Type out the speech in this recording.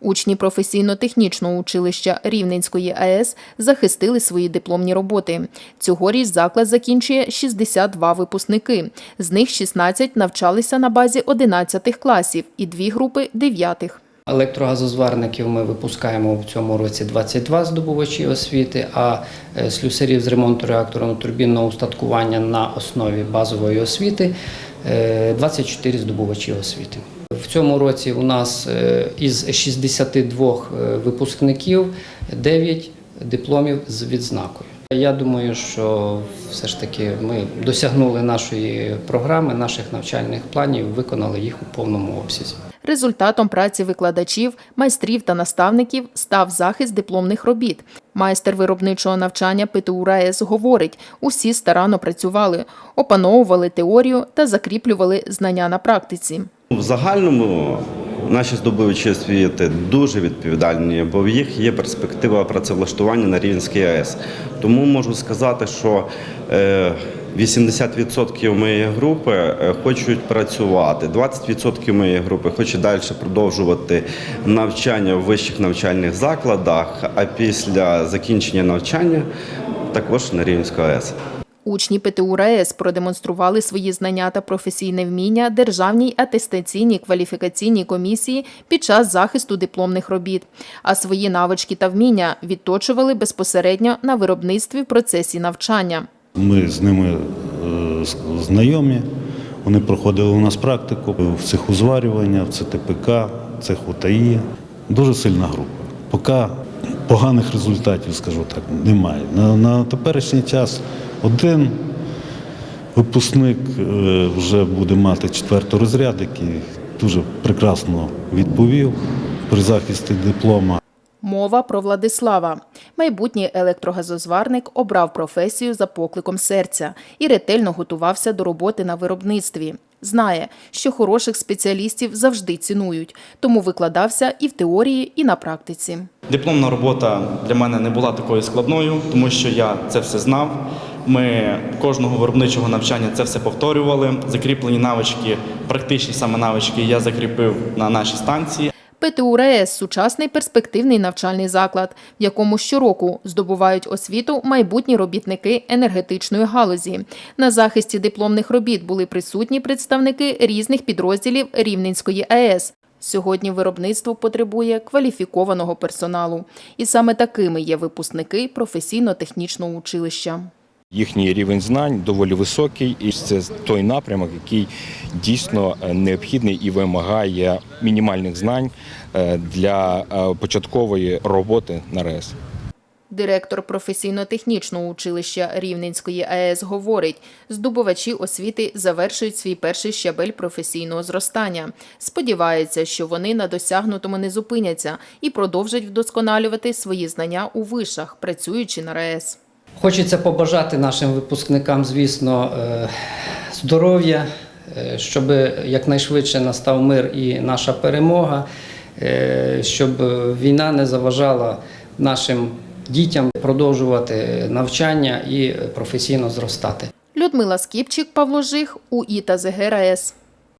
Учні професійно-технічного училища Рівненської АЕС захистили свої дипломні роботи. Цьогоріч заклад закінчує 62 випускники. З них 16 навчалися на базі 11 класів і дві групи 9. Електрогазозварників ми випускаємо в цьому році 22 здобувачі освіти, а е, слюсарів з ремонту реакторно-турбінного устаткування на основі базової освіти е, 24 здобувачі освіти. В цьому році у нас е, із 62 е, випускників 9 дипломів з відзнакою. Я думаю, що все ж таки ми досягнули нашої програми, наших навчальних планів, виконали їх у повному обсязі. Результатом праці викладачів, майстрів та наставників став захист дипломних робіт. Майстер виробничого навчання ПТУ РаЕС говорить, усі старанно працювали, опановували теорію та закріплювали знання на практиці. В загальному наші здобувачі освіти дуже відповідальні, бо в їх є перспектива працевлаштування на Рівненській АЕС. Тому можу сказати, що е, 80% моєї групи е, хочуть працювати, 20% моєї групи хочуть далі продовжувати навчання в вищих навчальних закладах, а після закінчення навчання також на Рівненську АЕС. Учні ПТУ продемонстрували свої знання та професійне вміння Державній атестаційній кваліфікаційній комісії під час захисту дипломних робіт, а свої навички та вміння відточували безпосередньо на виробництві в процесі навчання. Ми з ними е, знайомі. Вони проходили у нас практику в цеху зварювання, в ЦТПК, цеху ТАІ. Дуже сильна група. Поки поганих результатів, скажу так, немає. На, на теперішній час один випускник е, вже буде мати четвертий розряд, який дуже прекрасно відповів при захисті диплома. Мова про Владислава. Майбутній електрогазозварник обрав професію за покликом серця і ретельно готувався до роботи на виробництві. Знає, що хороших спеціалістів завжди цінують, тому викладався і в теорії, і на практиці. Дипломна робота для мене не була такою складною, тому що я це все знав. Ми кожного виробничого навчання це все повторювали. Закріплені навички, практичні саме навички я закріпив на нашій станції. ПТУ РаЕС – сучасний перспективний навчальний заклад, в якому щороку здобувають освіту майбутні робітники енергетичної галузі. На захисті дипломних робіт були присутні представники різних підрозділів Рівненської АЕС. Сьогодні виробництво потребує кваліфікованого персоналу. І саме такими є випускники професійно-технічного училища. Їхній рівень знань доволі високий, і це той напрямок, який дійсно е, необхідний і вимагає мінімальних знань е, для е, початкової роботи на РЕС. Директор професійно-технічного училища Рівненської АЕС говорить, здобувачі освіти завершують свій перший щабель професійного зростання. Сподівається, що вони на досягнутому не зупиняться і продовжать вдосконалювати свої знання у вишах, працюючи на РаЕС. Хочеться побажати нашим випускникам, звісно, е, здоров'я, е, щоб якнайшвидше настав мир і наша перемога, е, щоб війна не заважала нашим дітям продовжувати навчання і професійно зростати. Людмила Скіпчик, Павло Жих, УІ та ЗГ РаЕС.